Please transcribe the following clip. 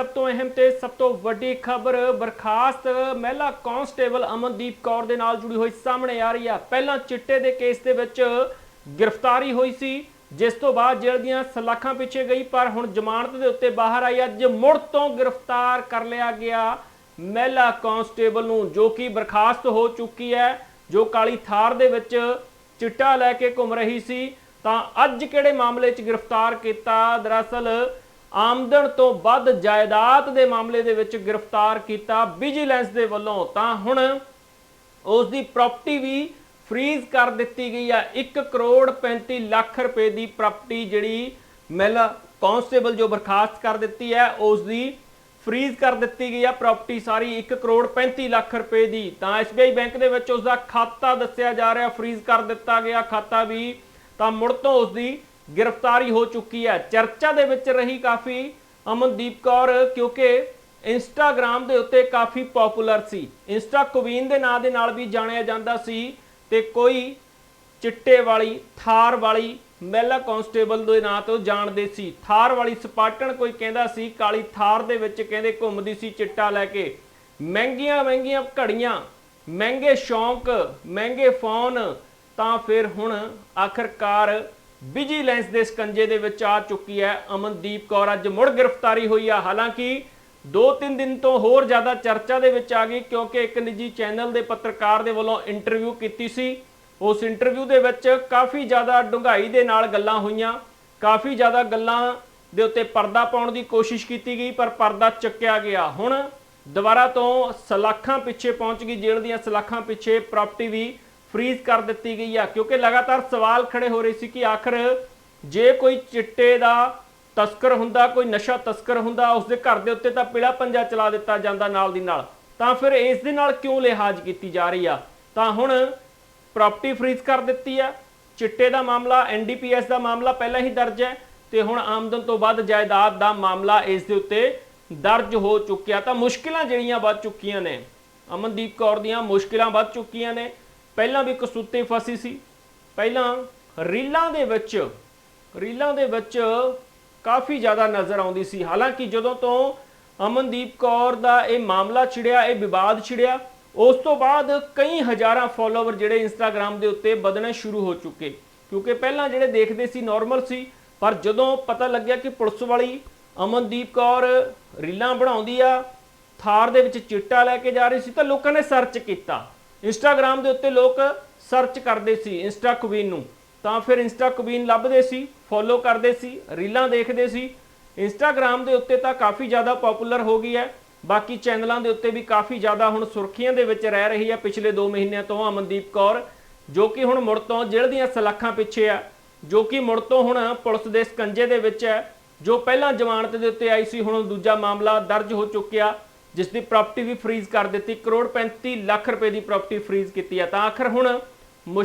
ਸਭ ਤੋਂ ਅਹਿਮ ਤੇ ਸਭ ਤੋਂ ਵੱਡੀ ਖਬਰ ਬਰਖਾਸਤ ਮਹਿਲਾ ਕਾਂਸਟੇਬਲ ਅਮਨਦੀਪ ਕੌਰ ਦੇ ਨਾਲ ਜੁੜੀ ਹੋਈ ਸਾਹਮਣੇ ਆ ਰਹੀ ਹੈ ਪਹਿਲਾਂ ਚਿੱਟੇ ਦੇ ਕੇਸ ਦੇ ਵਿੱਚ ਗ੍ਰਿਫਤਾਰੀ ਹੋਈ ਸੀ, ਜਿਸ ਤੋਂ ਬਾਅਦ ਜੇਲ੍ਹ ਦੀਆਂ ਸਲਾਖਾਂ ਪਿੱਛੇ ਗਈ, ਪਰ ਹੁਣ ਜ਼ਮਾਨਤ ਦੇ ਉੱਤੇ ਬਾਹਰ ਆਈ। ਅੱਜ ਮੁੜ ਤੋਂ ਗ੍ਰਿਫਤਾਰ ਕਰ ਲਿਆ ਗਿਆ ਮਹਿਲਾ ਕਾਂਸਟੇਬਲ ਨੂੰ, ਜੋ ਕਿ ਬਰਖਾਸਤ ਹੋ ਚੁੱਕੀ ਹੈ, ਜੋ ਕਾਲੀ ਥਾਰ ਦੇ ਵਿੱਚ ਚਿੱਟਾ ਲੈ ਕੇ ਘੁੰਮ ਰਹੀ ਸੀ। ਤਾਂ ਅੱਜ ਕਿਹੜੇ ਮਾਮਲੇ 'ਚ ਗ੍ਰਿਫਤਾਰ ਕੀਤਾ? ਦਰਅਸਲ ਆਮਦਨ ਤੋਂ ਵੱਧ ਜਾਇਦਾਦ ਦੇ ਮਾਮਲੇ ਦੇ ਵਿੱਚ ਗ੍ਰਿਫਤਾਰ ਕੀਤਾ ਵਿਜੀਲੈਂਸ ਦੇ ਵੱਲੋਂ, ਤਾਂ ਹੁਣ ਉਸ ਦੀ ਪ੍ਰਾਪਰਟੀ ਵੀ ਫ੍ਰੀਜ਼ ਕਰ ਦਿੱਤੀ ਗਈ ਆ। 1 ਕਰੋੜ 35 ਲੱਖ ਰੁਪਏ ਦੀ ਪ੍ਰਾਪਰਟੀ ਜਿਹੜੀ ਮਹਿਲਾ ਕਾਂਸਟੇਬਲ ਜੋ ਬਰਖਾਸਤ ਕਰ ਦਿੱਤੀ ਹੈ ਉਸ ਦੀ ਫ੍ਰੀਜ਼ ਕਰ ਦਿੱਤੀ ਗਈ ਆ ਪ੍ਰਾਪਰਟੀ ਸਾਰੀ 1 ਕਰੋੜ 35 ਲੱਖ ਰੁਪਏ ਦੀ। ਤਾਂ SBI ਬੈਂਕ ਦੇ ਵਿੱਚ ਉਸ ਦਾ ਖਾਤਾ ਦੱਸਿਆ ਜਾ ਰਿਹਾ, ਫ੍ਰੀਜ਼ ਕਰ ਦਿੱਤਾ ਗਿਆ। ਖਾਤਾ ਵੀ ਤਾਂ ਮੁੜ ਤੋਂ ਉਸ ਦੀ ਗ੍ਰਿਫਤਾਰੀ ਹੋ ਚੁੱਕੀ ਹੈ। ਚਰਚਾ ਦੇ ਵਿੱਚ ਰਹੀ ਕਾਫੀ ਅਮਨਦੀਪ ਕੌਰ, ਕਿਉਂਕਿ ਇੰਸਟਾਗ੍ਰam ਦੇ ਉੱਤੇ ਕਾਫੀ ਪਪੂਲਰ ਸੀ। ਇੰਸਟਾ ਕੁਵੀਨ ਦੇ ਨਾਂ ਦੇ ਨਾਲ ਵੀ ਜਾਣਿਆ ਜਾਂਦਾ ਸੀ ਤੇ ਕੋਈ ਚਿੱਟੇ ਵਾਲੀ, ਥਾਰ ਵਾਲੀ, ਮਹਿਲਾ ਕਾਂਸਟੇਬਲ ਦੇ ਨਾਂ ਤੋਂ ਜਾਣਦੇ ਸੀ। ਥਾਰ ਵਾਲੀ ਸਪਾਟਣ ਕੋਈ ਕਹਿੰਦਾ ਸੀ, ਕਾਲੀ ਥਾਰ ਦੇ ਵਿੱਚ ਕਹਿੰਦੇ ਘੁੰਮਦੀ ਸੀ ਚਿੱਟਾ ਲੈ ਕੇ। ਮਹਿੰਗੀਆਂ ਮਹਿੰਗੀਆਂ ਘੜੀਆਂ, ਮਹਿੰਗੇ ਸ਼ੌਂਕ, ਮਹਿੰਗੇ ਫੋਨ, ਤਾਂ ਫਿਰ ਹੁਣ ਆਖਰਕਾਰ ਵਿਜੀਲੈਂਸ ਦੇ ਸਕੰਜੇ ਦੇ ਵਿੱਚ ਆ ਚੁੱਕੀ ਹੈ ਅਮਨਦੀਪ ਕੌਰ। ਅੱਜ ਮੁੜ ਗ੍ਰਿਫਤਾਰੀ ਹੋਈ ਆ। ਹਾਲਾਂਕਿ 2-3 ਦਿਨ ਤੋਂ ਹੋਰ ਜ਼ਿਆਦਾ ਚਰਚਾ ਦੇ ਵਿੱਚ ਆ ਗਈ ਕਿਉਂਕਿ ਇੱਕ ਨਿੱਜੀ ਚੈਨਲ ਦੇ ਪੱਤਰਕਾਰ ਦੇ ਵੱਲੋਂ ਇੰਟਰਵਿਊ ਕੀਤੀ ਸੀ। ਉਸ ਇੰਟਰਵਿਊ ਦੇ ਵਿੱਚ ਕਾਫੀ ਜ਼ਿਆਦਾ ਡੂੰਘਾਈ ਦੇ ਨਾਲ ਗੱਲਾਂ ਹੋਈਆਂ। ਕਾਫੀ ਜ਼ਿਆਦਾ ਗੱਲਾਂ ਦੇ ਉੱਤੇ ਪਰਦਾ ਪਾਉਣ ਦੀ ਕੋਸ਼ਿਸ਼ ਕੀਤੀ ਗਈ, ਪਰ ਪਰਦਾ ਚੱਕਿਆ ਗਿਆ। ਹੁਣ ਦੁਬਾਰਾ ਤੋਂ ਸਲਾਖਾਂ ਪਿੱਛੇ ਪਹੁੰਚ ਗਈ। ਜੇਲ੍ਹ ਦੀਆਂ ਸਲਾਖਾਂ ਪਿੱਛੇ ਪ੍ਰਾਪਰਟੀ ਵੀ ਫ੍ਰੀਜ਼ ਕਰ ਦਿੱਤੀ ਗਈ ਆ, ਕਿਉਂਕਿ ਲਗਾਤਾਰ ਸਵਾਲ ਖੜੇ ਹੋ ਰਹੇ ਸੀ ਕਿ ਆਖਰ ਜੇ ਕੋਈ ਚਿੱਟੇ ਦਾ ਤਸਕਰ ਹੁੰਦਾ, ਕੋਈ ਨਸ਼ਾ ਤਸਕਰ ਹੁੰਦਾ ਉਸ ਦੇ ਘਰ ਦੇ ਉੱਤੇ ਤਾਂ ਪੀਲਾ ਪੰਜਾ ਚਲਾ ਦਿੱਤਾ ਜਾਂਦਾ ਨਾਲ ਦੀ ਨਾਲ, ਤਾਂ ਫਿਰ ਇਸ ਦੇ ਨਾਲ ਕਿਉਂ ਲਿਹਾਜ਼ ਕੀਤੀ ਜਾ ਰਹੀ ਆ? ਤਾਂ ਹੁਣ ਪ੍ਰਾਪਰਟੀ ਫ੍ਰੀਜ਼ ਕਰ ਦਿੱਤੀ ਆ, ਚਿੱਟੇ ਦਾ ਮਾਮਲਾ ਐਨਡੀਪੀਐਸ ਦਾ ਮਾਮਲਾ ਪਹਿਲਾਂ ਹੀ ਦਰਜ ਹੈ, ਤੇ ਹੁਣ ਆਮਦਨ ਤੋਂ ਵੱਧ ਜਾਇਦਾਦ ਦਾ ਮਾਮਲਾ ਇਸ ਦੇ ਉੱਤੇ ਦਰਜ ਹੋ ਚੁੱਕਿਆ, ਤਾਂ ਮੁਸ਼ਕਿਲਾਂ ਜਿਹੜੀਆਂ ਵੱਧ ਚੁੱਕੀਆਂ ਨੇ, ਅਮਨਦੀਪ ਕੌਰ ਦੀਆਂ ਮੁਸ਼ਕਿਲਾਂ ਵੱਧ ਚੁੱਕੀਆਂ ਨੇ ਪਹਿਲਾਂ ਵੀ ਕਸੂਤੇ ਫਸੀ ਸੀ, ਪਹਿਲਾਂ ਰੀਲਾਂ ਦੇ ਵਿੱਚ, ਰੀਲਾਂ ਦੇ ਵਿੱਚ ਕਾਫੀ ਜ਼ਿਆਦਾ ਨਜ਼ਰ ਆਉਂਦੀ ਸੀ। ਹਾਲਾਂਕਿ ਜਦੋਂ ਤੋਂ ਅਮਨਦੀਪ ਕੌਰ ਦਾ ਇਹ ਮਾਮਲਾ ਛਿੜਿਆ, ਇਹ ਵਿਵਾਦ ਛਿੜਿਆ, ਉਸ ਤੋਂ ਬਾਅਦ ਕਈ ਹਜ਼ਾਰਾਂ ਫਾਲੋਅਰ ਜਿਹੜੇ ਇੰਸਟਾਗ੍ਰam ਦੇ ਉੱਤੇ ਵਧਣੇ ਸ਼ੁਰੂ ਹੋ ਚੁੱਕੇ। ਕਿਉਂਕਿ ਪਹਿਲਾਂ ਜਿਹੜੇ ਦੇਖਦੇ ਸੀ ਨਾਰਮਲ ਸੀ, ਪਰ ਜਦੋਂ ਪਤਾ ਲੱਗਿਆ ਕਿ ਪੁਲਿਸ ਵਾਲੀ ਅਮਨਦੀਪ ਕੌਰ ਰੀਲਾਂ ਬਣਾਉਂਦੀ ਆ, ਥਾਰ ਦੇ ਵਿੱਚ ਚਿੱਟਾ ਲੈ ਕੇ ਜਾ ਰਹੀ ਸੀ, ਤਾਂ ਲੋਕਾਂ ਨੇ ਸਰਚ ਕੀਤਾ। ਇੰਸਟਾਗ੍ਰam ਦੇ ਉੱਤੇ ਲੋਕ ਸਰਚ ਕਰਦੇ ਸੀ ਇੰਸਟਾ ਕੁਵੀਨ ਨੂੰ, ਤਾਂ ਫਿਰ ਇੰਸਟਾ ਕੁਵੀਨ ਲੱਭਦੇ ਸੀ ਫੋਲੋ ਕਰਦੇ ਸੀ, ਰੀਲਾਂ ਦੇਖਦੇ ਸੀ। ਇੰਸਟਾਗ੍ਰam ਦੇ ਉੱਤੇ ਤਾਂ ਕਾਫੀ ਜ਼ਿਆਦਾ ਪਪੂਲਰ ਹੋ ਗਈ ਹੈ। ਬਾਕੀ ਚੈਨਲਾਂ ਦੇ ਉੱਤੇ ਵੀ ਕਾਫੀ ਜ਼ਿਆਦਾ ਹੁਣ ਸੁਰਖੀਆਂ ਦੇ ਵਿੱਚ ਰਹਿ ਰਹੀ ਹੈ ਪਿਛਲੇ 2 ਮਹੀਨਿਆਂ ਤੋਂ ਅਮਨਦੀਪ ਕੌਰ, ਜੋ ਕਿ ਹੁਣ ਮੁੜ ਤੋਂ ਜੇਲ੍ਹ ਦੀਆਂ ਸਲਾਖਾਂ ਪਿੱਛੇ ਆ, ਜੋ ਕਿ ਮੁੜ ਤੋਂ ਹੁਣ ਪੁਲਿਸ ਦੇ ਸਕੰਜੇ ਦੇ ਵਿੱਚ ਹੈ, ਜੋ ਪਹਿਲਾਂ ਜ਼ਮਾਨਤ ਦੇ ਉੱਤੇ ਆਈ ਸੀ, ਹੁਣ ਦੂਜਾ ਮਾਮਲਾ ਦਰਜ ਹੋ ਚੁੱਕਿਆ। ਜਿਸ ਦੀ ਪ੍ਰਾਪਰਟੀ ਵੀ ਫ੍ਰੀਜ਼ ਕਰ ਦਿੱਤੀ, ਕਰੋੜ 35 ਲੱਖ ਰੁਪਏ ਦੀ ਪ੍ਰਾਪਰਟੀ ਫ੍ਰੀਜ਼ ਕੀਤੀ ਹੈ ਤਾਂ ਆਖਰ ਹੁਣ ਮੁਸ਼ਕ